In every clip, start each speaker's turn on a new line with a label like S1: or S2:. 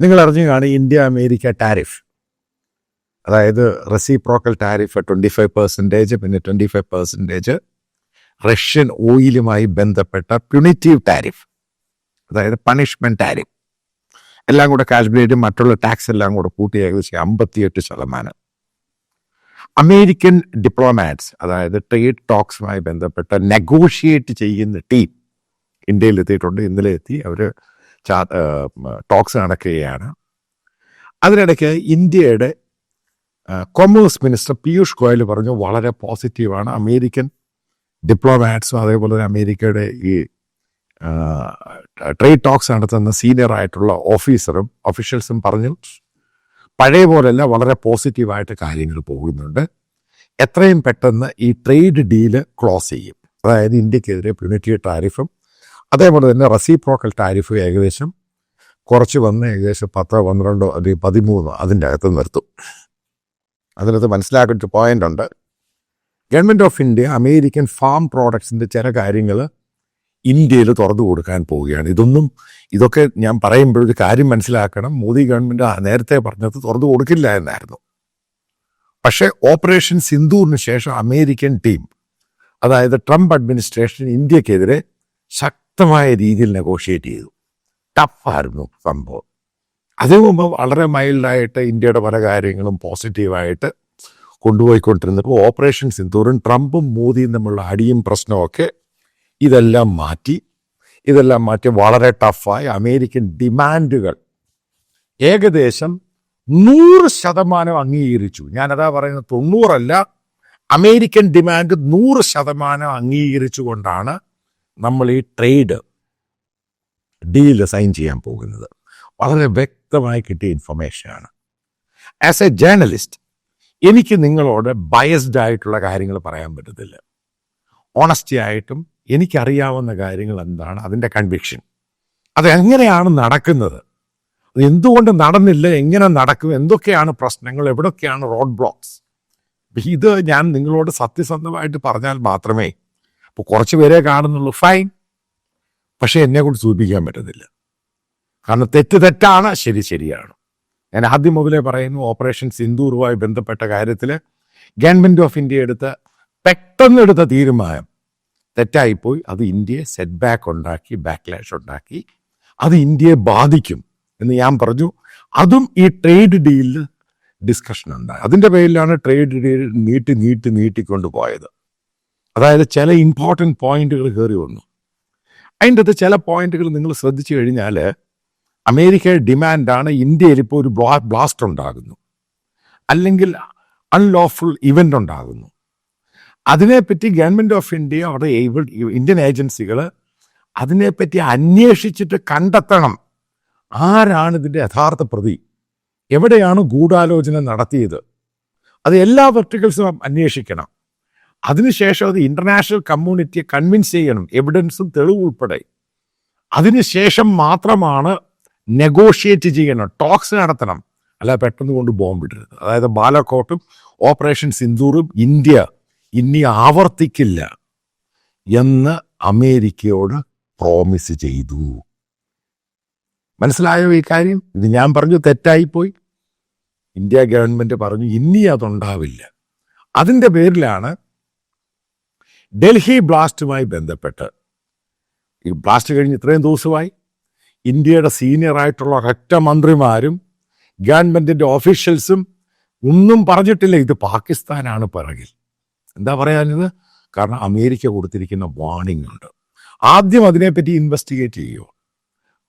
S1: നിങ്ങൾ അറിഞ്ഞു കാണും ഇന്ത്യ അമേരിക്ക ടാരിഫ് അതായത് reciprocal tariff twenty five percentage പിന്നെ ട്വന്റി ഫൈവ് പെർസെന്റേജ് റഷ്യൻ ഓയിലുമായി ബന്ധപ്പെട്ട പ്യുണിറ്റീവ് ടാരിഫ് അതായത് പണിഷ്മെന്റ് ടാരിഫ് എല്ലാം കൂടെ കാശ്മീരും മറ്റുള്ള ടാക്സ് എല്ലാം കൂടെ കൂട്ടി ഏകദേശം അമ്പത്തിയെട്ട് ശതമാനം. അമേരിക്കൻ ഡിപ്ലോമാറ്റ്സ് അതായത് ട്രേഡ് ടോക്സുമായി ബന്ധപ്പെട്ട നെഗോഷിയേറ്റ് ചെയ്യുന്ന ടീം ഇന്ത്യയിൽ എത്തിയിട്ടുണ്ട്. ഇന്നലെ എത്തി. അവർ ടോക്സ് നടക്കുകയാണ്. അതിനിടയ്ക്ക് ഇന്ത്യയുടെ കൊമേഴ്സ് മിനിസ്റ്റർ പീയൂഷ് ഗോയൽ പറഞ്ഞു വളരെ പോസിറ്റീവാണ് അമേരിക്കൻ ഡിപ്ലോമാറ്റ്സും അതേപോലെ തന്നെ അമേരിക്കയുടെ ഈ ട്രേഡ് ടോക്സ് നടത്തുന്ന സീനിയർ ആയിട്ടുള്ള ഓഫീസറും ഒഫീഷ്യൽസും പറഞ്ഞു പഴയ പോലെയല്ല വളരെ പോസിറ്റീവായിട്ട് കാര്യങ്ങൾ പോകുന്നുണ്ട്. എത്രയും പെട്ടെന്ന് ഈ ട്രേഡ് ഡീൽ ക്ലോസ് ചെയ്യും. അതായത് ഇന്ത്യക്കെതിരെ പ്യൂണിറ്റീവ് ടാരിഫും അതേപോലെ തന്നെ റെസിപ്രോക്കൽ ടാരിഫ് ഏകദേശം കുറച്ച് വന്ന് ഏകദേശം പത്തോ പന്ത്രണ്ടോ അല്ലെങ്കിൽ പതിമൂന്നോ അതിന്റെ അകത്ത് നിർത്തും. അതിനകത്ത് മനസ്സിലാക്കിയിട്ട് പോയിന്റ് ഉണ്ട്. Government of India American farm പ്രോഡക്ട്സിന്റെ ചില കാര്യങ്ങൾ ഇന്ത്യയിൽ തുറന്നു കൊടുക്കാൻ പോവുകയാണ്. ഇതൊന്നും ഇതൊക്കെ ഞാൻ പറയുമ്പോഴൊരു കാര്യം മനസ്സിലാക്കണം. മോദി ഗവൺമെന്റ് നേരത്തെ പറഞ്ഞത് തുറന്നു കൊടുക്കില്ല എന്നായിരുന്നു. പക്ഷേ ഓപ്പറേഷൻ സിന്ധൂറിന് ശേഷം അമേരിക്കൻ ടീം അതായത് ട്രംപ് അഡ്മിനിസ്ട്രേഷൻ ഇന്ത്യക്കെതിരെ ശക്തമായ രീതിയിൽ നെഗോഷിയേറ്റ് ചെയ്തു. ടഫായിരുന്നു സംഭവം. അതിനു മുമ്പ് വളരെ മൈൽഡായിട്ട് ഇന്ത്യയുടെ പല കാര്യങ്ങളും പോസിറ്റീവായിട്ട് കൊണ്ടുപോയിക്കൊണ്ടിരുന്നപ്പോൾ ഓപ്പറേഷൻ സിന്ദൂറും ട്രംപും മോദിയും തമ്മിലുള്ള അടിയും പ്രശ്നമൊക്കെ ഇതെല്ലാം മാറ്റി. ഇതെല്ലാം മാറ്റി വളരെ ടഫായി അമേരിക്കൻ ഡിമാൻഡുകൾ ഏകദേശം നൂറ് ശതമാനം അംഗീകരിച്ചു. ഞാനതാ പറയുന്നത് തൊണ്ണൂറല്ല അമേരിക്കൻ ഡിമാൻഡ് നൂറ് ശതമാനം അംഗീകരിച്ചുകൊണ്ടാണ് നമ്മൾ ഈ ട്രേഡ് ഡീൽ സൈൻ ചെയ്യാൻ പോകുന്നത്. വളരെ വ്യക്തമായി കിട്ടിയ ഇൻഫർമേഷനാണ് ആസ് എ ജേർണലിസ്റ്റ് എനിക്ക് നിങ്ങളോട് ബയസ്ഡ് ആയിട്ടുള്ള കാര്യങ്ങൾ പറയാൻ പറ്റത്തില്ല. ഓണസ്റ്റി ആയിട്ടും എനിക്കറിയാവുന്ന കാര്യങ്ങൾ എന്താണ് അതിന്റെ കൺവിക്ഷൻ അത് എങ്ങനെയാണ് നടക്കുന്നത്? എന്തുകൊണ്ട് നടന്നില്ല എങ്ങനെ നടക്കും എന്തൊക്കെയാണ് പ്രശ്നങ്ങൾ എവിടൊക്കെയാണ് റോഡ് ബ്ലോക്ക്സ് ഇത് ഞാൻ നിങ്ങളോട് സത്യസന്ധമായിട്ട് പറഞ്ഞാൽ മാത്രമേ ഇപ്പോൾ കുറച്ച് പേരെ കാണുന്നുള്ളൂ ഫൈൻ പക്ഷേ എന്നെ കൊണ്ട് സൂചിപ്പിക്കാൻ പറ്റത്തില്ല കാരണം തെറ്റ് തെറ്റാണ് ശരി ശരിയാണ്. ഞാൻ ആദ്യം മുതലേ പറയുന്നു ഓപ്പറേഷൻ സിന്ദൂറുമായി ബന്ധപ്പെട്ട കാര്യത്തിൽ ഗവൺമെന്റ് ഓഫ് ഇന്ത്യ എടുത്ത പെട്ടെന്ന് എടുത്ത തീരുമാനം. തെറ്റായിപ്പോയി. അത് ഇന്ത്യയെ സെറ്റ് ബാക്ക് ഉണ്ടാക്കി ബാക്ക്ലാഷ് ഉണ്ടാക്കി. അത് ഇന്ത്യയെ ബാധിക്കും എന്ന് ഞാൻ പറഞ്ഞു. അതും ഈ ട്രേഡ് ഡീലിൽ ഡിസ്കഷൻ ഉണ്ടായി. അതിന്റെ പേരിലാണ് ട്രേഡ് ഡീൽ നീട്ടി നീട്ടി നീട്ടിക്കൊണ്ട് പോയത്. അതായത് ചില ഇമ്പോർട്ടന്റ് പോയിന്റുകൾ കയറി വന്നു. അതിന്റെ ചില പോയിന്റുകൾ നിങ്ങൾ ശ്രദ്ധിച്ചു കഴിഞ്ഞാൽ അമേരിക്കയുടെ ഡിമാൻഡാണ് ഇന്ത്യയിൽ ഇപ്പോൾ ഒരു ബ്ലാ ബ്ലാസ്റ്റ് ഉണ്ടാകുന്നു. അല്ലെങ്കിൽ അൺലോഫുൾ ഇവന്റ് ഉണ്ടാകുന്നു. അതിനെപ്പറ്റി ഗവൺമെന്റ് ഓഫ് ഇന്ത്യ അവിടെ ഇന്ത്യൻ ഏജൻസികൾ അതിനെപ്പറ്റി അന്വേഷിച്ചിട്ട് കണ്ടെത്തണം. ആരാണ് ഇതിന്റെ യഥാർത്ഥ പ്രതി? എവിടെയാണ് ഗൂഢാലോചന നടത്തിയത്? അത് എല്ലാ വെർട്ടിക്കൽസും അന്വേഷിക്കണം. അതിനുശേഷം അത് ഇന്റർനാഷണൽ കമ്മ്യൂണിറ്റിയെ കൺവിൻസ് ചെയ്യണം. എവിഡൻസും തെളിവ് ഉൾപ്പെടെ. അതിനുശേഷം മാത്രമാണ് നെഗോഷിയേറ്റ് ചെയ്യണം. ടോക്സ് നടത്തണം. അല്ല പെട്ടെന്ന് കൊണ്ട് ബോംബിടരുത് അതായത് ബാലക്കോട്ടും ഓപ്പറേഷൻ സിന്ദൂറും ഇന്ത്യ ഇനി ആവർത്തിക്കില്ല എന്ന് അമേരിക്കയോട് പ്രോമിസ് ചെയ്തു. മനസ്സിലായോ ഈ കാര്യം? ഇത് ഞാൻ പറഞ്ഞു തെറ്റായിപ്പോയി. ഇന്ത്യ ഗവൺമെന്റ് പറഞ്ഞു ഇനി അതുണ്ടാവില്ല. അതിന്റെ പേരിലാണ് ഡൽഹി ബ്ലാസ്റ്റുമായി ബന്ധപ്പെട്ട്. ഈ ബ്ലാസ്റ്റ് കഴിഞ്ഞ് ഇത്രയും ദിവസമായി ഇന്ത്യയുടെ സീനിയർ ആയിട്ടുള്ള ഒരൊറ്റ മന്ത്രിമാരും ഗവൺമെന്റിന്റെ ഓഫീഷ്യൽസും ഒന്നും പറഞ്ഞിട്ടില്ല. ഇത് പാകിസ്ഥാനാണ് പിറകിൽ. എന്താ പറയാനത്? കാരണം അമേരിക്ക കൊടുത്തിരിക്കുന്ന വാണിംഗ് ഉണ്ട്. ആദ്യം അതിനെപ്പറ്റി ഇൻവെസ്റ്റിഗേറ്റ് ചെയ്യുമോ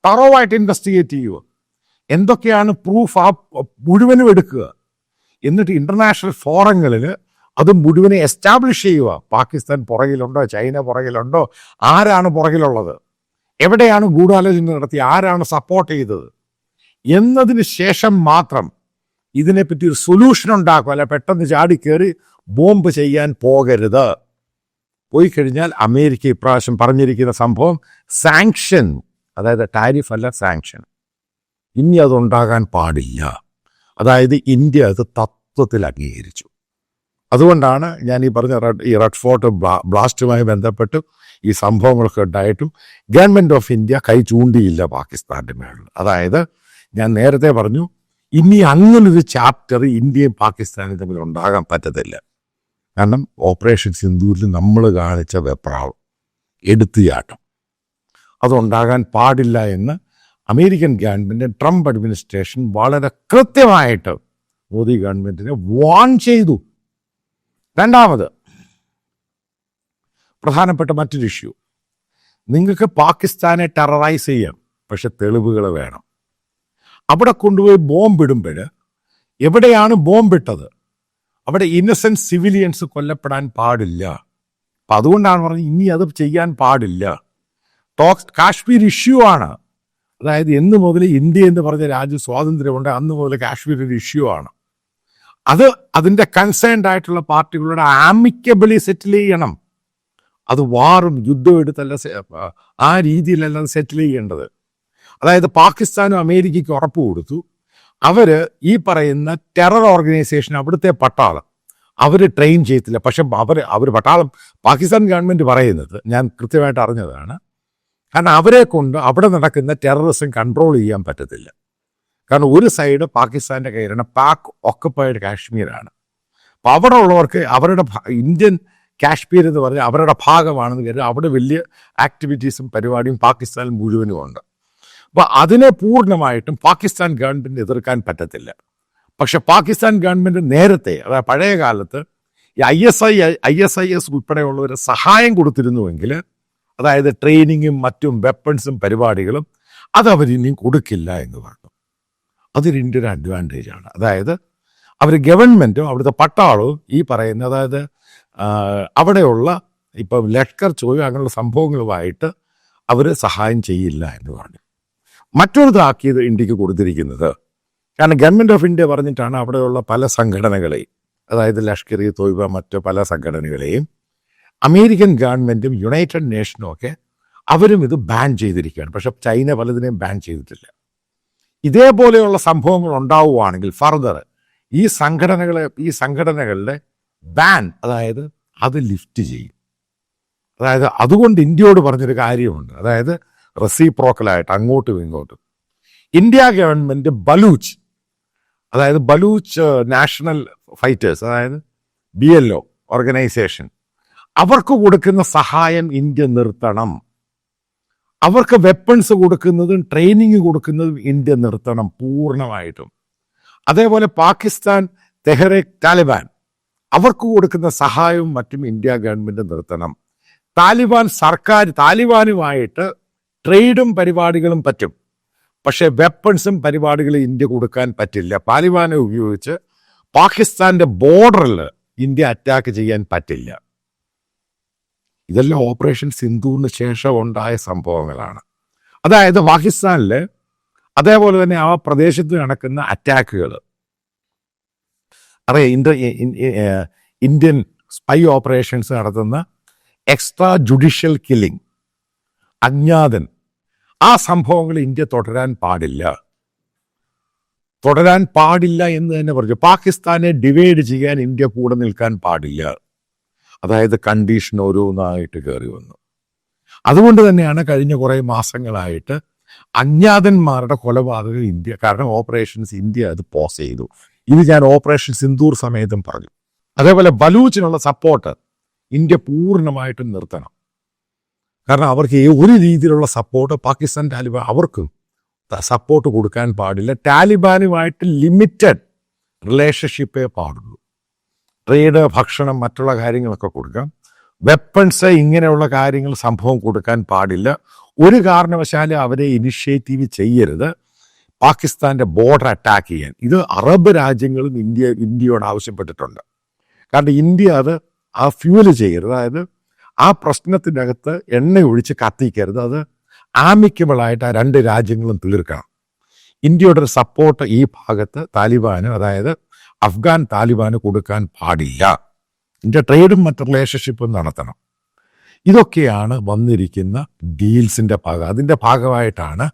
S1: തറവായിട്ട് ഇൻവെസ്റ്റിഗേറ്റ് ചെയ്യുമോ എന്തൊക്കെയാണ് പ്രൂഫ് ആ മുഴുവനും എടുക്കുക? എന്നിട്ട് ഇന്റർനാഷണൽ ഫോറങ്ങളിൽ അത് മുഴുവനെ എസ്റ്റാബ്ലിഷ് ചെയ്യുക. പാകിസ്ഥാൻ പുറകിലുണ്ടോ? ചൈന പുറകിലുണ്ടോ? ആരാണ് പുറകിലുള്ളത്? എവിടെയാണ് ഗൂഢാലോചന നടത്തി ആരാണ് സപ്പോർട്ട് ചെയ്തത്? എന്നതിന് ശേഷം മാത്രം ഇതിനെപ്പറ്റി ഒരു സൊല്യൂഷൻ ഉണ്ടാക്കുക. അല്ല പെട്ടെന്ന് ചാടി കയറി ബോംബ് ചെയ്യാൻ പോകരുത്. പോയി കഴിഞ്ഞാൽ അമേരിക്ക ഇപ്രാവശ്യം പറഞ്ഞിരിക്കുന്ന സംഭവം സാങ്ഷൻ അതായത് ടാരിഫ് അല്ല സാങ്ഷൻ ഇനി അതുണ്ടാകാൻ പാടില്ല. അതായത് ഇന്ത്യ അത് തത്വത്തിൽ അംഗീകരിച്ചു. അതുകൊണ്ടാണ് ഞാൻ ഈ പറഞ്ഞ ഈ റെഡ് ഫോർട്ട് ബ്ലാ- ബ്ലാസ്റ്റുമായി ബന്ധപ്പെട്ട് ഈ സംഭവങ്ങളൊക്കെ ഉണ്ടായിട്ടും ഗവൺമെന്റ് ഓഫ് ഇന്ത്യ കൈ ചൂണ്ടിയില്ല പാകിസ്ഥാന്റെ മേളിൽ. അതായത് ഞാൻ നേരത്തെ പറഞ്ഞു ഇനി അങ്ങനൊരു ചാപ്റ്റർ ഇന്ത്യയും പാകിസ്ഥാനും തമ്മിൽ ഉണ്ടാകാൻ പറ്റത്തില്ല. കാരണം ഓപ്പറേഷൻ സിന്ധൂരിൽ നമ്മൾ കാണിച്ച വെപ്രാളം എടുത്തുചാട്ടം. അതുണ്ടാകാൻ പാടില്ല എന്ന് അമേരിക്കൻ ഗവൺമെന്റ് ട്രംപ് അഡ്മിനിസ്ട്രേഷൻ വളരെ കൃത്യമായിട്ട് മോദി ഗവൺമെന്റിനെ വാൺ ചെയ്തു. രണ്ടാമത് പ്രധാനപ്പെട്ട മറ്റൊരു ഇഷ്യൂ നിങ്ങൾക്ക് പാകിസ്ഥാനെ ടെററൈസ് ചെയ്യാം പക്ഷെ തെളിവുകൾ വേണം. അവിടെ കൊണ്ടുപോയി ബോംബിടുമ്പോൾ എവിടെയാണ് ബോംബിട്ടത് അവിടെ ഇന്നസെന്റ് സിവിലിയൻസ് കൊല്ലപ്പെടാൻ പാടില്ല. അപ്പം അതുകൊണ്ടാണ് പറഞ്ഞത് ഇനി അത് ചെയ്യാൻ പാടില്ല. ടോക്സ് കാശ്മീർ ഇഷ്യൂ ആണ്. അതായത് എന്ന് മുതൽ ഇന്ത്യ എന്ന് പറഞ്ഞ രാജ്യം സ്വാതന്ത്ര്യമുണ്ട് അന്ന് മുതൽ കാശ്മീർ ഒരു ഇഷ്യൂ ആണ്. അത് അതിന്റെ കൺസേൺഡ് ആയിട്ടുള്ള പാർട്ടികളുടെ ആമിക്കബിളി സെറ്റിൽ ചെയ്യണം. അത് വാറും യുദ്ധവും എടുത്തല്ല ആ രീതിയിലല്ല സെറ്റിൽ ചെയ്യേണ്ടത്. അതായത് പാകിസ്ഥാനും അമേരിക്കയ്ക്ക് ഉറപ്പ് കൊടുത്തു. അവർ ഈ പറയുന്ന ടെറർ ഓർഗനൈസേഷൻ അവിടുത്തെ പട്ടാളം. അവർ ട്രെയിൻ ചെയ്യത്തില്ല. പക്ഷെ അവർ അവർ പട്ടാളം പാകിസ്ഥാൻ ഗവൺമെന്റ് പറയുന്നത് ഞാൻ കൃത്യമായിട്ട് അറിഞ്ഞതാണ്. കാരണം അവരെ കൊണ്ട് അവിടെ നടക്കുന്ന ടെററിസം കൺട്രോൾ ചെയ്യാൻ പറ്റത്തില്ല. കാരണം ഒരു സൈഡ് പാകിസ്ഥാന്റെ കയ്യിലാണ് പാക് ഒക്കപ്പൈഡ് കാശ്മീരാണ്. അപ്പം അവിടെ ഉള്ളവർക്ക് അവരുടെ ഇന്ത്യൻ കാശ്മീർ എന്ന് പറഞ്ഞാൽ അവരുടെ ഭാഗമാണെന്ന് കരുതി അവിടെ വലിയ ആക്ടിവിറ്റീസും പരിപാടിയും പാകിസ്ഥാനിൽ മുഴുവനും ഉണ്ട്. അപ്പോൾ അതിനെ പൂർണമായിട്ടും പാകിസ്ഥാൻ ഗവൺമെന്റ് എതിർക്കാൻ പറ്റത്തില്ല. പക്ഷെ പാകിസ്ഥാൻ ഗവൺമെന്റ് നേരത്തെ അതായത് പഴയ കാലത്ത് ഈ I S I I S I S ഉൾപ്പെടെയുള്ളവരെ സഹായം കൊടുത്തിരുന്നുവെങ്കിൽ അതായത് ട്രെയിനിങ്ങും മറ്റും വെപ്പൺസും പരിപാടികളും അത് അവരിനിയും കൊടുക്കില്ല എന്ന് പറഞ്ഞു. അതൊരു ഇന്ത്യ ഒരു ആണ്. അതായത് അവർ ഗവൺമെന്റും അവിടുത്തെ പട്ടാളവും ഈ പറയുന്ന അതായത് അവിടെയുള്ള ഇപ്പം ലഷ്കർ ചോദ്യം അങ്ങനെയുള്ള സംഭവങ്ങളുമായിട്ട് അവർ സഹായം ചെയ്യില്ല എന്ന് പറഞ്ഞു. മറ്റൊരു താക്കീത് ഇന്ത്യയ്ക്ക് കൊടുത്തിരിക്കുന്നത്. കാരണം ഗവൺമെന്റ് ഓഫ് ഇന്ത്യ പറഞ്ഞിട്ടാണ് അവിടെയുള്ള പല സംഘടനകളെയും അതായത് ലഷ്കർ ഇ തോയ്ബ മറ്റു പല സംഘടനകളെയും അമേരിക്കൻ ഗവൺമെന്റും യുണൈറ്റഡ് നേഷനും ഒക്കെ അവരും ഇത് ബാൻ ചെയ്തിരിക്കുകയാണ്. പക്ഷെ ചൈന പലതിനെയും ബാൻ ചെയ്തിട്ടില്ല. ഇതേപോലെയുള്ള സംഭവങ്ങൾ ഉണ്ടാവുകയാണെങ്കിൽ ഫർദർ ഈ സംഘടനകളെ ഈ സംഘടനകളുടെ ബാൻ അതായത് അത് ലിഫ്റ്റ് ചെയ്യും. അതായത് അതുകൊണ്ട് ഇന്ത്യയോട് പറഞ്ഞൊരു കാര്യമുണ്ട്. അതായത് റെസിപ്രോക്കലായിട്ട് അങ്ങോട്ടും ഇങ്ങോട്ടും. ഇന്ത്യ ഗവൺമെന്റ് ബലൂച്ച് അതായത് ബലൂച്ച് നാഷണൽ ഫൈറ്റേഴ്സ് അതായത് ബി എൽ ഒ ഓർഗനൈസേഷൻ അവർക്ക് കൊടുക്കുന്ന സഹായം ഇന്ത്യ നിർത്തണം. അവർക്ക് വെപ്പൺസ് കൊടുക്കുന്നതും ട്രെയിനിങ് കൊടുക്കുന്നതും ഇന്ത്യ നിർത്തണം പൂർണമായിട്ടും. അതേപോലെ പാകിസ്ഥാൻ തെഹ്റേക്ക് താലിബാൻ അവർക്ക് കൊടുക്കുന്ന സഹായവും മറ്റും ഇന്ത്യ ഗവൺമെന്റ് നിർത്തണം. താലിബാൻ സർക്കാർ താലിബാനുമായിട്ട് ട്രേഡും പരിപാടികളും പറ്റും. പക്ഷേ വെപ്പൺസും പരിപാടികളും ഇന്ത്യ കൊടുക്കാൻ പറ്റില്ല. താലിബാനെ ഉപയോഗിച്ച് പാകിസ്ഥാന്റെ ബോർഡറിൽ ഇന്ത്യ അറ്റാക്ക് ചെയ്യാൻ പറ്റില്ല. ഇതെല്ലാം ഓപ്പറേഷൻ സിന്ധുവിന് ശേഷം ഉണ്ടായ സംഭവങ്ങളാണ്. അതായത് പാകിസ്ഥാനിൽ അതേപോലെ തന്നെ ആ പ്രദേശത്ത് നടക്കുന്ന അറ്റാക്കുകൾ അറിയാം ഇന്ത്യ ഇന്ത്യൻ സ്പൈ ഓപ്പറേഷൻസ് നടത്തുന്ന എക്സ്ട്രാ ജുഡീഷ്യൽ കില്ലിംഗ് അജ്ഞാതൻ. ആ സംഭവങ്ങൾ ഇന്ത്യ തുടരാൻ പാടില്ല. തുടരാൻ പാടില്ല എന്ന് തന്നെ പറഞ്ഞു. പാകിസ്ഥാനെ ഡിവൈഡ് ചെയ്യാൻ ഇന്ത്യ കൂടെ നിൽക്കാൻ പാടില്ല. അതായത് കണ്ടീഷൻ ഓരോന്നായിട്ട് കയറി വന്നു. അതുകൊണ്ട് തന്നെയാണ് കഴിഞ്ഞ കുറേ മാസങ്ങളായിട്ട് അജ്ഞാതന്മാരുടെ കൊലപാതകം ഇന്ത്യ കാരണം ഓപ്പറേഷൻസ് ഇന്ത്യ അത് പോസ് ചെയ്തു. ഇത് ഞാൻ ഓപ്പറേഷൻ സിന്ദൂർ സമയത്തും പറഞ്ഞു. അതേപോലെ ബലൂച്ചിനുള്ള സപ്പോർട്ട് ഇന്ത്യ പൂർണമായിട്ടും നിർത്തണം. കാരണം അവർക്ക് ഒരു രീതിയിലുള്ള സപ്പോർട്ട് പാകിസ്ഥാൻ താലിബാൻ അവർക്കും സപ്പോർട്ട് കൊടുക്കാൻ പാടില്ല. താലിബാനുമായിട്ട് ലിമിറ്റഡ് റിലേഷൻഷിപ്പേ പാടുള്ളൂ. ട്രേഡ് ഭക്ഷണം മറ്റുള്ള കാര്യങ്ങളൊക്കെ കൊടുക്കാം. വെപ്പൺസ് ഇങ്ങനെയുള്ള കാര്യങ്ങൾ സംഭവം കൊടുക്കാൻ പാടില്ല. ഒരു കാരണവശാലും അവരെ ഇനിഷ്യേറ്റീവ് ചെയ്യരുത്. പാകിസ്ഥാന്റെ ബോർഡർ അറ്റാക്ക് ചെയ്യാൻ. ഇത് അറബ് രാജ്യങ്ങളും ഇന്ത്യ ഇന്ത്യയോട് ആവശ്യപ്പെട്ടിട്ടുണ്ട്. കാരണം ഇന്ത്യ അത് ആ ഫ്യൂൽ ചെയ്യരുത്. അതായത് ആ പ്രശ്നത്തിനകത്ത് എണ്ണ ഒഴിച്ച് കത്തിക്കരുത്. അത് ആമിക്കബിളായിട്ട് ആ രണ്ട് രാജ്യങ്ങളും തീർക്കണം ഇന്ത്യയുടെ ഒരു സപ്പോർട്ട് ഈ ഭാഗത്ത് താലിബാനും അതായത് അഫ്ഗാൻ താലിബാന് കൊടുക്കാൻ പാടില്ല. ഇന്ത്യ ട്രേഡും മറ്റ് റിലേഷൻഷിപ്പും നടത്തണം. ഇതൊക്കെയാണ് വന്നിരിക്കുന്ന ഡീൽസിന്റെ ഭാഗം. അതിന്റെ ഭാഗമായിട്ടാണ്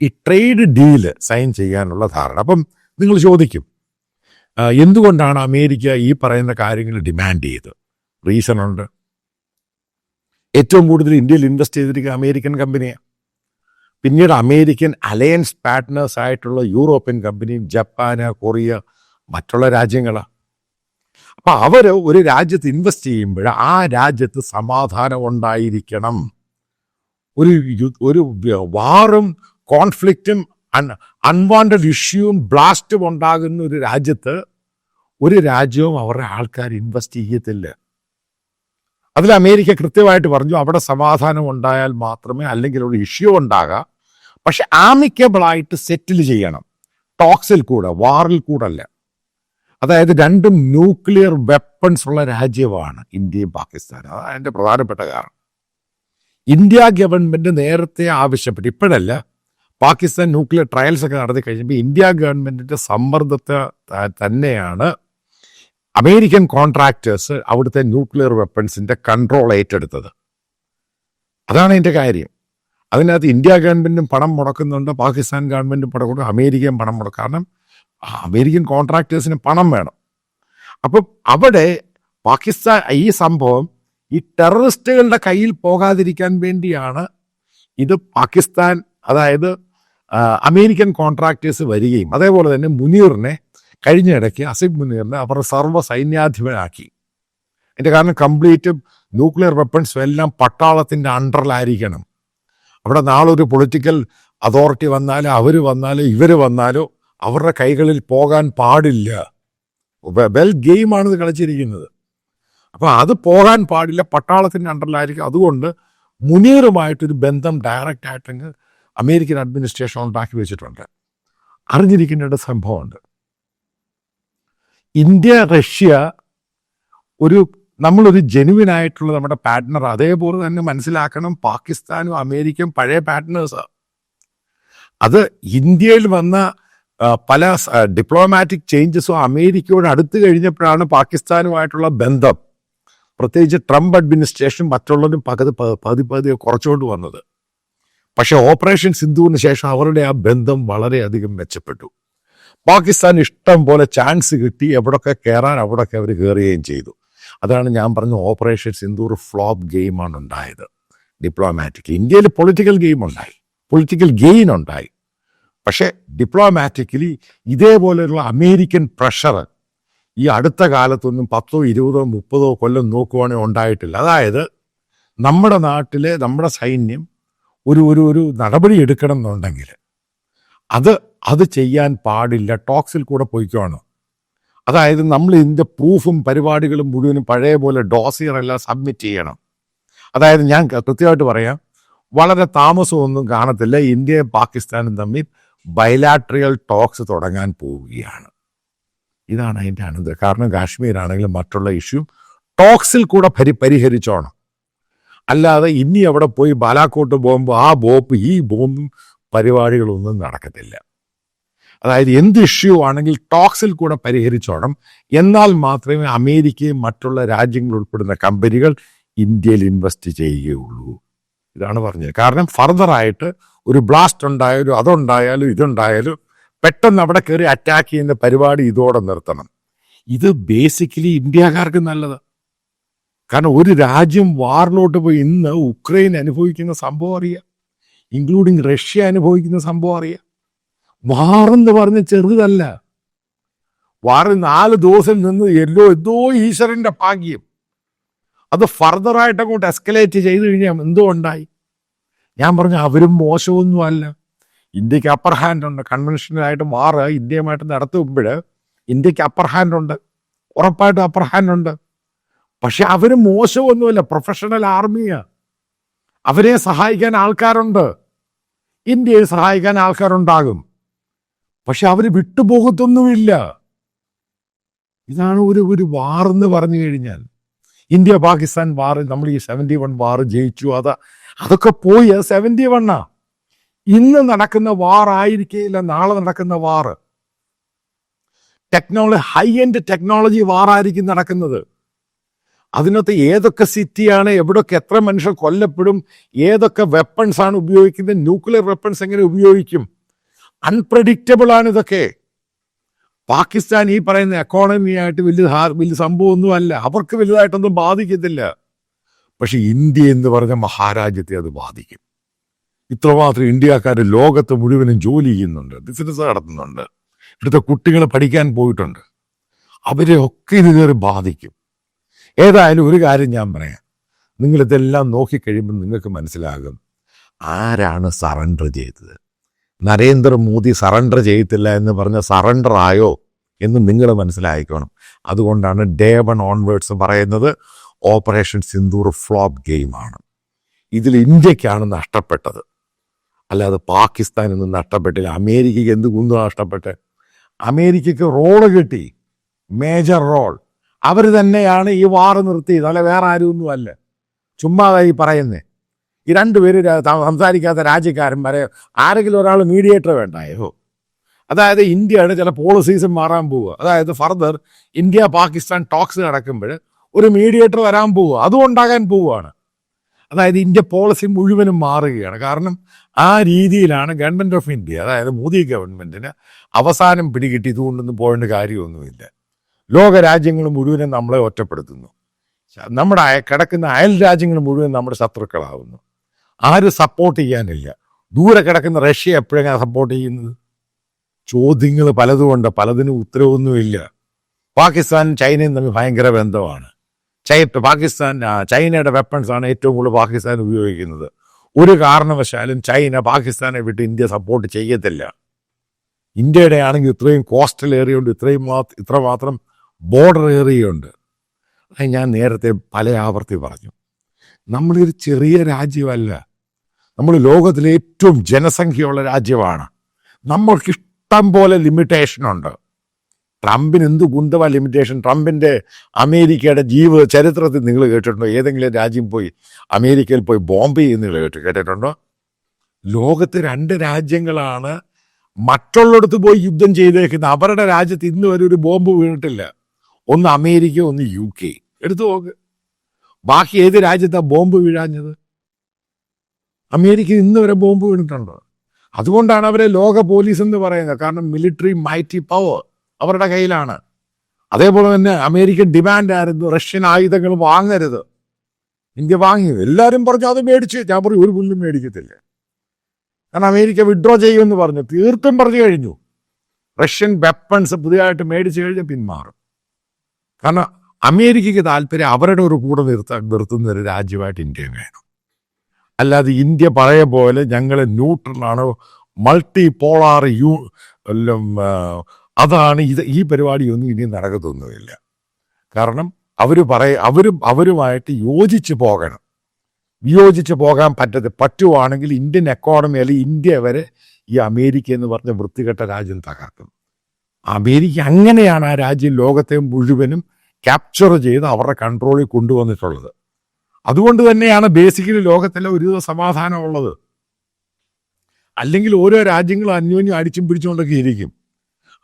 S1: ഈ ട്രേഡ് ഡീൽ സൈൻ ചെയ്യാനുള്ള ധാരണ. അപ്പം നിങ്ങൾ ചോദിക്കും എന്തുകൊണ്ടാണ് അമേരിക്ക ഈ പറയുന്ന കാര്യങ്ങൾ ഡിമാൻഡ് ചെയ്ത് റീസൺ ഉണ്ട്. ഏറ്റവും കൂടുതൽ ഇന്ത്യയിൽ ഇൻവെസ്റ്റ് ചെയ്തിരിക്കുക അമേരിക്കൻ കമ്പനിയാണ് പിന്നീട് അമേരിക്കൻ അലയൻസ് പാർട്ട്നേഴ്സ് ആയിട്ടുള്ള യൂറോപ്യൻ കമ്പനിയും ജപ്പാന് കൊറിയ മറ്റുള്ള രാജ്യങ്ങളാണ് അപ്പം അവർ ഒരു രാജ്യത്ത് ഇൻവെസ്റ്റ് ചെയ്യുമ്പോൾ ആ രാജ്യത്ത് സമാധാനം ഉണ്ടായിരിക്കണം. ഒരു ഒരു വാറും കോൺഫ്ലിക്റ്റും അൺവാണ്ടഡ് ഇഷ്യൂവും ബ്ലാസ്റ്റും ഉണ്ടാകുന്ന ഒരു രാജ്യത്ത് ഒരു രാജ്യവും അവരുടെ ആൾക്കാർ ഇൻവെസ്റ്റ് ചെയ്യത്തില്ല. അതിൽ അമേരിക്ക കൃത്യമായിട്ട് പറഞ്ഞു അവിടെ സമാധാനം ഉണ്ടായാൽ മാത്രമേ അല്ലെങ്കിൽ ഒരു ഇഷ്യൂ ഉണ്ടാകാം. പക്ഷെ ആമിക്കബിളായിട്ട് സെറ്റിൽ ചെയ്യണം. ടോക്സിൽ കൂടെ വാറിൽ കൂടെ അല്ല അതായത് രണ്ടും ന്യൂക്ലിയർ വെപ്പൺസ് ഉള്ള രാജ്യമാണ് ഇന്ത്യയും പാകിസ്ഥാനും. അതാണ് അതിന്റെ പ്രധാനപ്പെട്ട കാരണം. ഇന്ത്യ ഗവൺമെന്റ് നേരത്തെ ആവശ്യപ്പെട്ടു. ഇപ്പോഴല്ല പാകിസ്ഥാൻ ന്യൂക്ലിയർ ട്രയൽസ് ഒക്കെ നടത്തി കഴിഞ്ഞപ്പോൾ ഇന്ത്യ ഗവൺമെന്റിന്റെ സമ്മർദ്ദത്തെ തന്നെയാണ് അമേരിക്കൻ കോൺട്രാക്ടേഴ്സ് അവിടുത്തെ ന്യൂക്ലിയർ വെപ്പൺസിന്റെ കൺട്രോൾ ഏറ്റെടുത്തത്. അതാണ് അതിന്റെ കാര്യം. അതിനകത്ത് ഇന്ത്യ ഗവൺമെന്റും പണം മുടക്കുന്നുണ്ട് പാകിസ്ഥാൻ ഗവൺമെന്റും പണം കൊടുക്കും അമേരിക്കയും പണം മുടക്കും. കാരണം അമേരിക്കൻ കോൺട്രാക്ടേഴ്സിന് പണം വേണം. അപ്പം അവിടെ പാകിസ്ഥാൻ ഈ സംഭവം ഈ ടെററിസ്റ്റുകളുടെ കയ്യിൽ പോകാതിരിക്കാൻ വേണ്ടിയാണ് ഇത് പാകിസ്ഥാൻ അതായത് അമേരിക്കൻ കോൺട്രാക്ടേഴ്സ് വരികയും അതേപോലെ തന്നെ മുനീറിനെ കഴിഞ്ഞ ഇടയ്ക്ക് അസിഫ് മുനീറിനെ അവർ സർവ സൈന്യാധിപനാക്കി. അതിന്റെ കാരണം കംപ്ലീറ്റ് ന്യൂക്ലിയർ വെപ്പൺസ് എല്ലാം പട്ടാളത്തിന്റെ അണ്ടറിലായിരിക്കണം. അവിടെ നാളൊരു പൊളിറ്റിക്കൽ അതോറിറ്റി വന്നാലോ അവർ വന്നാലോ ഇവർ വന്നാലോ അവരുടെ കൈകളിൽ പോകാൻ പാടില്ല. വെൽ ഗെയിമാണ് ഇത് കളിച്ചിരിക്കുന്നത്. അപ്പോൾ അത് പോകാൻ പാടില്ല പട്ടാളത്തിന്റെ അണ്ടറിലായിരിക്കും. അതുകൊണ്ട് മുനീറുമായിട്ടൊരു ബന്ധം ഡയറക്റ്റ് ആയിട്ടങ്ങ് അമേരിക്കൻ അഡ്മിനിസ്ട്രേഷൻ ഉണ്ടാക്കി വെച്ചിട്ടുണ്ട്. അറിഞ്ഞിരിക്കേണ്ട സംഭവമുണ്ട്. ഇന്ത്യ റഷ്യ ഒരു നമ്മളൊരു ജെനുവിൻ ആയിട്ടുള്ള നമ്മുടെ പാർട്ട്ണർ അതേപോലെ തന്നെ മനസ്സിലാക്കണം പാകിസ്ഥാനും അമേരിക്കയും പഴയ പാർട്ട്നേഴ്സാണ് അത് ഇന്ത്യയിൽ വന്ന പല ഡിപ്ലോമാറ്റിക് ചേഞ്ചസും അമേരിക്കയോട് അടുത്ത് കഴിഞ്ഞപ്പോഴാണ് പാകിസ്ഥാനുമായിട്ടുള്ള ബന്ധം. പ്രത്യേകിച്ച് ട്രംപ് അഡ്മിനിസ്ട്രേഷൻ മറ്റുള്ളവരും പകുതി പകുതി പതി കുറച്ചുകൊണ്ട് വന്നത്. പക്ഷേ ഓപ്പറേഷൻ സിന്ധുവിന് ശേഷം അവരുടെ ആ ബന്ധം വളരെയധികം മെച്ചപ്പെട്ടു. പാകിസ്ഥാൻ ഇഷ്ടം പോലെ ചാൻസ് കിട്ടി എവിടൊക്കെ കയറാൻ അവിടൊക്കെ അവർ കയറുകയും ചെയ്തു. അതാണ് ഞാൻ പറഞ്ഞ ഓപ്പറേഷൻ സിന്ധു ഒരു ഫ്ലോപ്പ് ഗെയിമാണ് ഉണ്ടായത്. ഡിപ്ലോമാറ്റിക് ഇന്ത്യയിൽ പൊളിറ്റിക്കൽ ഗെയിം ഉണ്ടായി. പൊളിറ്റിക്കൽ ഗെയിൻ ഉണ്ടായി. പക്ഷേ ഡിപ്ലോമാറ്റിക്കലി ഇതേപോലെയുള്ള അമേരിക്കൻ പ്രഷർ ഈ അടുത്ത കാലത്തൊന്നും പത്തോ ഇരുപതോ മുപ്പതോ കൊല്ലം നോക്കുവാണെങ്കിൽ ഉണ്ടായിട്ടില്ല. അതായത് നമ്മുടെ നാട്ടിലെ നമ്മുടെ സൈന്യം ഒരു ഒരു ഒരു നടപടി എടുക്കണം എന്നുണ്ടെങ്കിൽ അത് അത് ചെയ്യാൻ പാടില്ല ടോക്സിൽ കൂടെ പോയിക്കോണം അതായത് നമ്മൾ ഇതിന്റെ പ്രൂഫും പരിപാടികളും മുഴുവനും പഴയ പോലെ ഡോസിയറെല്ലാം സബ്മിറ്റ് ചെയ്യണം. അതായത് ഞാൻ കൃത്യമായിട്ട് പറയാം വളരെ താമസമൊന്നും കാണത്തില്ല ഇന്ത്യയും പാകിസ്ഥാനും തമ്മിൽ ബൈലാട്രിയൽ ടോക്സ് തുടങ്ങാൻ പോവുകയാണ്. ഇതാണ് അതിന്റെ അനന്ത കാരണം കാശ്മീരാണെങ്കിലും മറ്റുള്ള ഇഷ്യൂ ടോക്സിൽ കൂടെ പരി പരിഹരിച്ചോണം. അല്ലാതെ ഇനി അവിടെ പോയി ബാലാക്കോട്ട് പോകുമ്പോൾ ആ ബോപ്പ് ഈ ബോംബും പരിപാടികളൊന്നും നടക്കത്തില്ല. അതായത് എന്ത് ഇഷ്യൂ ആണെങ്കിൽ ടോക്സിൽ കൂടെ പരിഹരിച്ചോണം. എന്നാൽ മാത്രമേ അമേരിക്കയും മറ്റുള്ള രാജ്യങ്ങൾ ഉൾപ്പെടുന്ന കമ്പനികൾ ഇന്ത്യയിൽ ഇൻവെസ്റ്റ് ചെയ്യുകയുള്ളൂ. ഇതാണ് പറഞ്ഞത്. കാരണം ഫർദറായിട്ട് ഒരു ബ്ലാസ്റ്റ് ഉണ്ടായാലും അതുണ്ടായാലും ഇതുണ്ടായാലും പെട്ടെന്ന് അവിടെ കയറി അറ്റാക്ക് ചെയ്യുന്ന പരിപാടി ഇതോടെ നിർത്തണം. ഇത് ബേസിക്കലി ഇന്ത്യക്കാർക്ക് നല്ലത്. കാരണം ഒരു രാജ്യം വാറിലോട്ട് പോയി ഇന്ന് ഉക്രൈൻ അനുഭവിക്കുന്ന സംഭവം അറിയാം. ഇൻക്ലൂഡിങ് റഷ്യ അനുഭവിക്കുന്ന സംഭവം അറിയാം. വാറെന്ന് പറഞ്ഞ ചെറുതല്ല. വാറ് നാല് ദിവസം നിന്ന് എല്ലോ എന്തോ ഈശ്വരന്റെ ഭാഗ്യം. അത് ഫർദറായിട്ട് അങ്ങോട്ട് എസ്കലേറ്റ് ചെയ്ത് കഴിഞ്ഞാൽ എന്തോ ഉണ്ടായി? ഞാൻ പറഞ്ഞു അവരും മോശമൊന്നും അല്ല ഇന്ത്യയ്ക്ക് അപ്പർ ഹാൻഡ് ഉണ്ട്. കൺവെൻഷനലായിട്ട് മാറ് ഇന്ത്യയുമായിട്ട് നടത്തുമ്പോൾ ഇന്ത്യയ്ക്ക് അപ്പർ ഹാൻഡ് ഉണ്ട്. ഉറപ്പായിട്ടും അപ്പർ ഹാൻഡ് ഉണ്ട്. പക്ഷെ അവർ മോശമൊന്നുമല്ല. പ്രൊഫഷണൽ ആർമിയാ അവരെ സഹായിക്കാൻ ആൾക്കാരുണ്ട്. ഇന്ത്യയെ സഹായിക്കാൻ ആൾക്കാരുണ്ടാകും. പക്ഷെ അവർ വിട്ടുപോകത്തൊന്നുമില്ല. ഇതാണ് ഒരു ഒരു വാർ എന്ന് പറഞ്ഞു കഴിഞ്ഞാൽ. ഇന്ത്യ പാകിസ്ഥാൻ വാർ നമ്മൾ ഈ സെവന്റി വൺ വാർ ജയിച്ചു. അത് അതൊക്കെ പോയി. അത് സെവന്റി വണ്ണാ ഇന്ന് നടക്കുന്ന വാർ ആയിരിക്കില്ല നാളെ നടക്കുന്ന war technology high end technology വാറായിരിക്കും നടക്കുന്നത്. അതിനകത്ത് ഏതൊക്കെ സിറ്റിയാണ് എവിടൊക്കെ എത്ര മനുഷ്യർ കൊല്ലപ്പെടും ഏതൊക്കെ വെപ്പൺസ് ആണ് ഉപയോഗിക്കുന്നത് ന്യൂക്ലിയർ വെപ്പൺസ് എങ്ങനെ ഉപയോഗിക്കും. അൺപ്രഡിക്റ്റബിൾ ആണ് ഇതൊക്കെ. പാകിസ്ഥാൻ ഈ പറയുന്ന എക്കോണമിയായിട്ട് വലിയ വലിയ സംഭവമൊന്നുമല്ല. അവർക്ക് വലുതായിട്ടൊന്നും ബാധിക്കത്തില്ല. പക്ഷെ ഇന്ത്യ എന്ന് പറഞ്ഞ മഹാരാജ്യത്തെ അത് ബാധിക്കും. ഇത്രമാത്രം ഇന്ത്യക്കാർ ലോകത്ത് മുഴുവനും ജോലി ചെയ്യുന്നുണ്ട് ബിസിനസ് നടത്തുന്നുണ്ട്. ഇവിടുത്തെ കുട്ടികൾ പഠിക്കാൻ പോയിട്ടുണ്ട്. അവരെ ഒക്കെ ഇത് കയറി ബാധിക്കും. ഏതായാലും ഒരു കാര്യം ഞാൻ പറയാം. നിങ്ങളിതെല്ലാം നോക്കിക്കഴിയുമ്പോൾ നിങ്ങൾക്ക് മനസ്സിലാകും ആരാണ് സറണ്ടർ ചെയ്തത്? നരേന്ദ്രമോദി സറണ്ടർ ചെയ്യത്തില്ല എന്ന് പറഞ്ഞ സറണ്ടർ ആയോ എന്ന് നിങ്ങൾ മനസ്സിലായിക്കോണം. അതുകൊണ്ടാണ് ഡേ വൺ ഓൺവേർഡ്സ് പറയുന്നത്. ഓപ്പറേഷൻ സിന്ദൂർ ഫ്ലോപ്പ് ഗെയിമാണ്. ഇതിൽ ഇന്ത്യക്കാണ് നഷ്ടപ്പെട്ടത്. അല്ലാതെ പാകിസ്ഥാനിൽ നിന്ന് നഷ്ടപ്പെട്ടില്ല. അമേരിക്കയ്ക്ക് എന്ത് കുന്നു നഷ്ടപ്പെട്ട്? അമേരിക്കയ്ക്ക് റോൾ കിട്ടി. മേജർ റോൾ അവർ തന്നെയാണ് ഈ വാർ നിർത്തിയത്. അല്ല വേറെ ആരുമൊന്നും അല്ല. ചുമ്മാതായി പറയുന്നേ. ഈ രണ്ടുപേര് സംസാരിക്കാത്ത രാജ്യക്കാരന്മാരെ ആരെങ്കിലും ഒരാൾ മീഡിയേറ്റർ വേണ്ടായോ? അതായത് ഇന്ത്യയുടെ ചില പോളിസീസും മാറാൻ പോവുക. അതായത് ഫർദർ ഇന്ത്യ പാകിസ്ഥാൻ ടോക്സ് നടക്കുമ്പോൾ ഒരു മീഡിയേറ്റർ വരാൻ പോവുക. അതും ഉണ്ടാകാൻ പോവുകയാണ്. അതായത് ഇന്ത്യ പോളിസി മുഴുവനും മാറുകയാണ്. കാരണം ആ രീതിയിലാണ് ഗവൺമെന്റ് ഓഫ് ഇന്ത്യ അതായത് മോദി ഗവൺമെന്റിന് അവസാനം പിടികിട്ടി. ഇതുകൊണ്ടൊന്നും പോകേണ്ട കാര്യമൊന്നുമില്ല. ലോക രാജ്യങ്ങൾ മുഴുവനും നമ്മളെ ഒറ്റപ്പെടുത്തുന്നു. നമ്മുടെ കിടക്കുന്ന അയൽ രാജ്യങ്ങൾ മുഴുവൻ നമ്മുടെ ശത്രുക്കളാവുന്നു. ആരും സപ്പോർട്ട് ചെയ്യാനില്ല. ദൂരെ കിടക്കുന്ന റഷ്യ എപ്പോഴെങ്ങനെ സപ്പോർട്ട് ചെയ്യുന്നത്? ചോദ്യങ്ങൾ പലതുമുണ്ട് പലതിനും ഉത്തരവൊന്നുമില്ല. പാകിസ്ഥാനും ചൈനയും തമ്മിൽ ഭയങ്കര ബന്ധമാണ്. ചൈ പാകിസ്ഥാൻ ചൈനയുടെ വെപ്പൺസ് ആണ് ഏറ്റവും കൂടുതൽ പാകിസ്ഥാൻ ഉപയോഗിക്കുന്നത്. ഒരു കാരണവശാലും ചൈന പാകിസ്ഥാനെ വിട്ട് ഇന്ത്യ സപ്പോർട്ട് ചെയ്യത്തില്ല. ഇന്ത്യയുടെ ആണെങ്കിൽ ഇത്രയും കോസ്റ്റൽ ഏരിയ ഉണ്ട് ഇത്രയും ഇത്ര മാത്രം ബോർഡർ ഏരിയ ഉണ്ട്. അത് ഞാൻ നേരത്തെ പല ആവർത്തി പറഞ്ഞു. നമ്മളൊരു ചെറിയ രാജ്യമല്ല. നമ്മൾ ലോകത്തിലെ ഏറ്റവും ജനസംഖ്യയുള്ള രാജ്യമാണ്. നമ്മൾക്ക് ഇഷ്ടം പോലെ ലിമിറ്റേഷൻ ഉണ്ട്. ട്രംപിന് എന്ത് കുന്തവ ലിമിറ്റേഷൻ ട്രംപിന്റെ അമേരിക്കയുടെ ജീവ ചരിത്രത്തിൽ നിങ്ങൾ കേട്ടിട്ടുണ്ടോ? ഏതെങ്കിലും രാജ്യം പോയി അമേരിക്കയിൽ പോയി ബോംബെ ചെയ്യുന്ന നിങ്ങൾ കേട്ട് കേട്ടിട്ടുണ്ടോ? ലോകത്ത് രണ്ട് രാജ്യങ്ങളാണ് മറ്റുള്ളിടത്ത് പോയി യുദ്ധം ചെയ്തേക്കുന്നത്. അവരുടെ രാജ്യത്ത് ഇന്ന് വരെ ഒരു ബോംബ് വീണിട്ടില്ല. ഒന്ന് അമേരിക്ക ഒന്ന് യു കെ. എടുത്തു നോക്ക്. ബാക്കി ഏത് രാജ്യത്താണ് ബോംബ് വീഴാഞ്ഞത്? അമേരിക്ക ഇന്ന് വരെ ബോംബ് വീണിട്ടുണ്ടോ? അതുകൊണ്ടാണ് അവരെ ലോക പോലീസ് എന്ന് പറയുന്നത്. കാരണം മിലിറ്ററി മൈറ്റി പവർ അവരുടെ കയ്യിലാണ്. അതേപോലെ തന്നെ അമേരിക്കൻ ഡിമാൻഡ് ആയിരുന്നു. റഷ്യൻ ആയുധങ്ങൾ വാങ്ങരുത്. ഇന്ത്യ വാങ്ങി. എല്ലാവരും പറഞ്ഞു അത് മേടിച്ച്. ഞാൻ പറഞ്ഞു ഒരു പുല്ലും മേടിക്കത്തില്ല. കാരണം അമേരിക്ക വിഡ്രോ ചെയ്യുമെന്ന് പറഞ്ഞു. തീർത്തും പറഞ്ഞു കഴിഞ്ഞു. റഷ്യൻ വെപ്പൺസ് പുതിയതായിട്ട് മേടിച്ചു കഴിഞ്ഞാൽ പിന്മാറും. കാരണം അമേരിക്കയ്ക്ക് താല്പര്യം അവരുടെ ഒരു കൂടെ നിർത്താൻ നിർത്തുന്ന ഒരു രാജ്യമായിട്ട് ഇന്ത്യ വേണം. അല്ലാതെ ഇന്ത്യ പഴയ പോലെ ഞങ്ങൾ ന്യൂട്രലാണ് മൾട്ടി പോളാർ യു അതാണ് ഇത് ഈ പരിപാടിയൊന്നും ഇനി നടക്കത്തൊന്നുമില്ല. കാരണം അവർ പറയ അവരും അവരുമായിട്ട് യോജിച്ച് പോകണം. വിയോജിച്ച് പോകാൻ പറ്റത് പറ്റുവാണെങ്കിൽ ഇന്ത്യൻ എക്കോണമി അല്ലെങ്കിൽ ഇന്ത്യ വരെ ഈ അമേരിക്ക എന്ന് പറഞ്ഞ വൃത്തികെട്ട രാജ്യം തകർക്കും. അമേരിക്ക അങ്ങനെയാണ് ആ രാജ്യം ലോകത്തെ മുഴുവനും ക്യാപ്ചർ ചെയ്ത് അവരുടെ കൺട്രോളിൽ കൊണ്ടുവന്നിട്ടുള്ളത്. അതുകൊണ്ട് തന്നെയാണ് ബേസിക്കലി ലോകത്തിലെ ഒരു സമാധാനമുള്ളത്. അല്ലെങ്കിൽ ഓരോ രാജ്യങ്ങളും അന്യോന്യം അടിച്ചും പിടിച്ചുകൊണ്ടൊക്കെ ഇരിക്കും.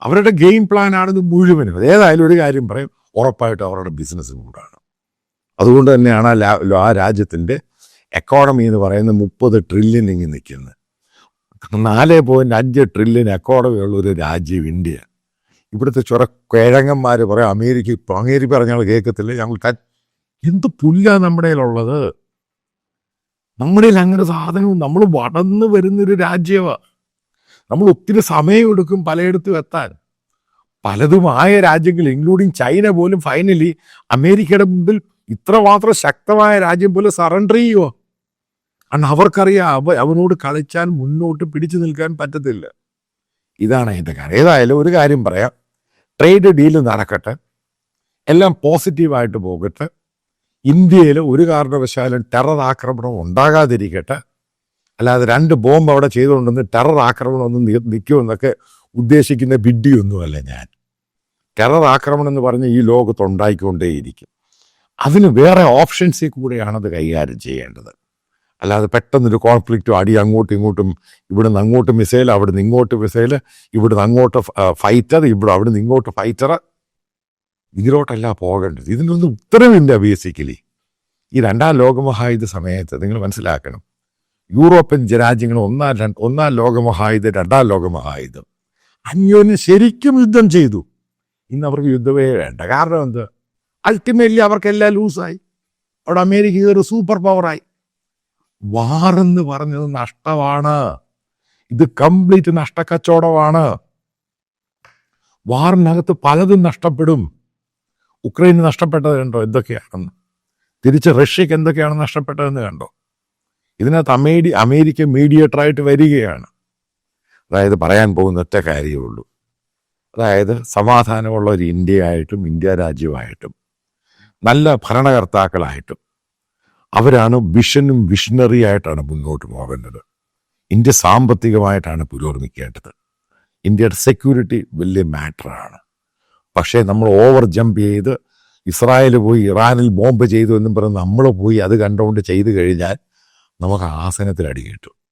S1: അവരുടെ ഗെയിം പ്ലാൻ ആണിത് മുഴുവനും ഏതായാലും ഒരു കാര്യം പറയും ഉറപ്പായിട്ട് അവരുടെ ബിസിനസ് കൂടാണ് അതുകൊണ്ട് തന്നെയാണ് ആ ആ രാജ്യത്തിന്റെ എക്കോണമി എന്ന് പറയുന്നത് മുപ്പത് ട്രില്യൻ ഇങ്ങനെ നിൽക്കുന്നത്. നാല് പോയിന്റ് അഞ്ച് ട്രില്യൻ എക്കോണമി ഉള്ള ഒരു രാജ്യം ഇന്ത്യ. ഇവിടുത്തെ ചുര കിഴങ്ങന്മാർ പറയും അമേരിക്ക ഇപ്പോൾ അമേരിക്ക പറഞ്ഞാൽ കേൾക്കത്തില്ല. ഞങ്ങൾ എന്ത് പുല്ല നമ്മുടെ കയ്യിലുള്ളത്? നമ്മുടെ അങ്ങനെ സാധനവും നമ്മൾ വളർന്നു വരുന്നൊരു രാജ്യമാണ് നമ്മൾ ഒത്തിരി സമയമെടുക്കും പലയിടത്തും എത്താൻ. പലതുമായ രാജ്യങ്ങൾ ഇൻക്ലൂഡിങ് ചൈന പോലും ഫൈനലി അമേരിക്കയുടെ മുമ്പിൽ ഇത്രമാത്രം ശക്തമായ രാജ്യം പോലും സറണ്ടർ ചെയ്യുമോ കാരണം അവർക്കറിയാം അവ അവനോട് കളിച്ചാൽ മുന്നോട്ട് പിടിച്ചു നിൽക്കാൻ പറ്റത്തില്ല. ഇതാണ് അതിന്റെ കാര്യം. ഏതായാലും ഒരു കാര്യം പറയാം. ട്രേഡ് ഡീൽ നടക്കട്ടെ. എല്ലാം പോസിറ്റീവായിട്ട് പോകട്ടെ. ഇന്ത്യയിൽ ഒരു കാരണവശാലും ടെറർ ആക്രമണം ഉണ്ടാകാതിരിക്കട്ടെ. അല്ലാതെ രണ്ട് ബോംബ് അവിടെ ചെയ്തുകൊണ്ടെന്ന് ടെറർ ആക്രമണം ഒന്നും നിൽക്കുമെന്നൊക്കെ ഉദ്ദേശിക്കുന്ന വിഡ്ഢിയൊന്നുമല്ല ഞാൻ. ടെറർ ആക്രമണം എന്ന് പറഞ്ഞ് ഈ ലോകത്ത് ഉണ്ടായിക്കൊണ്ടേയിരിക്കും. അതിന് വേറെ ഓപ്ഷൻസിൽ കൂടെയാണ് അത് കൈകാര്യം ചെയ്യേണ്ടത്. അല്ലാതെ പെട്ടെന്നൊരു കോൺഫ്ലിക്റ്റും അടി അങ്ങോട്ടും ഇങ്ങോട്ടും ഇവിടുന്ന് അങ്ങോട്ട് മിസൈൽ അവിടുന്ന് ഇങ്ങോട്ട് മിസൈൽ ഇവിടുന്ന് അങ്ങോട്ട് ഫൈറ്റർ ഇവിടെ അവിടുന്ന് ഇങ്ങോട്ട് ഫൈറ്റർ. ഇതിലോട്ടല്ല പോകേണ്ടത്. ഇതിനൊന്നും ഉത്തരവില്ല ബേസിക്കലി. ഈ രണ്ടാം ലോകമഹായുദ്ധ സമയത്ത് നിങ്ങൾ മനസ്സിലാക്കണം. യൂറോപ്യൻ രാജ്യങ്ങൾ ഒന്നാം രണ്ട് ഒന്നാം ലോകമഹായുധം രണ്ടാം ലോകമഹായുധം അന്യോന്യം ശരിക്കും യുദ്ധം ചെയ്തു. ഇന്ന് അവർക്ക് യുദ്ധമേ വേണ്ട. കാരണം എന്ത്? അൾട്ടിമേറ്റ്ലി അവർക്കെല്ലാം ലൂസായി അവിടെ അമേരിക്ക ഒരു സൂപ്പർ പവറായി വാറെന്ന് പറഞ്ഞത് നഷ്ടമാണ്. ഇത് കംപ്ലീറ്റ് നഷ്ടക്കച്ചവടമാണ്. വാറിനകത്ത് പലതും നഷ്ടപ്പെടും. ഉക്രൈന് നഷ്ടപ്പെട്ടത് കണ്ടോ? എന്തൊക്കെയാണെന്ന്. തിരിച്ച് റഷ്യക്ക് എന്തൊക്കെയാണ് നഷ്ടപ്പെട്ടതെന്ന് കണ്ടോ? ഇതിനകത്ത് അമേരി അമേരിക്ക മീഡിയേറ്ററായിട്ട് വരികയാണ്. അതായത് പറയാൻ പോകുന്ന ഒറ്റ കാര്യമേ ഉള്ളൂ. അതായത് സമാധാനമുള്ള ഒരു ഇന്ത്യയായിട്ടും ഇന്ത്യ രാജ്യമായിട്ടും നല്ല ഭരണകർത്താക്കളായിട്ടും അവരാണ് വിഷനും വിഷണറി ആയിട്ടാണ് മുന്നോട്ട് പോകേണ്ടത്. ഇന്ത്യ സാമ്പത്തികമായിട്ടാണ് പുരോഗമിക്കേണ്ടത്. ഇന്ത്യയുടെ സെക്യൂരിറ്റി വലിയ മാറ്ററാണ്. പക്ഷേ നമ്മൾ ഓവർ ജമ്പ് ചെയ്ത് ഇസ്രായേൽ പോയി ഇറാനിൽ ബോംബ് ചെയ്തു എന്നും പറഞ്ഞ് നമ്മൾ പോയി അത് കണ്ടുകൊണ്ട് ചെയ്തു കഴിഞ്ഞാൽ നമുക്ക് ആസനത്തിൽ അടി കിട്ടും.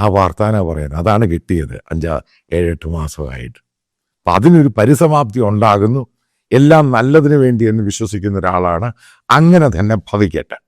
S1: ആ വാർത്താന പറയുന്നത്. അതാണ് കിട്ടിയത് അഞ്ചാ ഏഴെട്ട് മാസമായിട്ട്. അപ്പം അതിനൊരു പരിസമാപ്തി ഉണ്ടാകുന്നു. എല്ലാം നല്ലതിനു വേണ്ടി എന്ന് വിശ്വസിക്കുന്ന ഒരാളാണ്. അങ്ങനെ തന്നെ ഭവിക്കട്ടെ.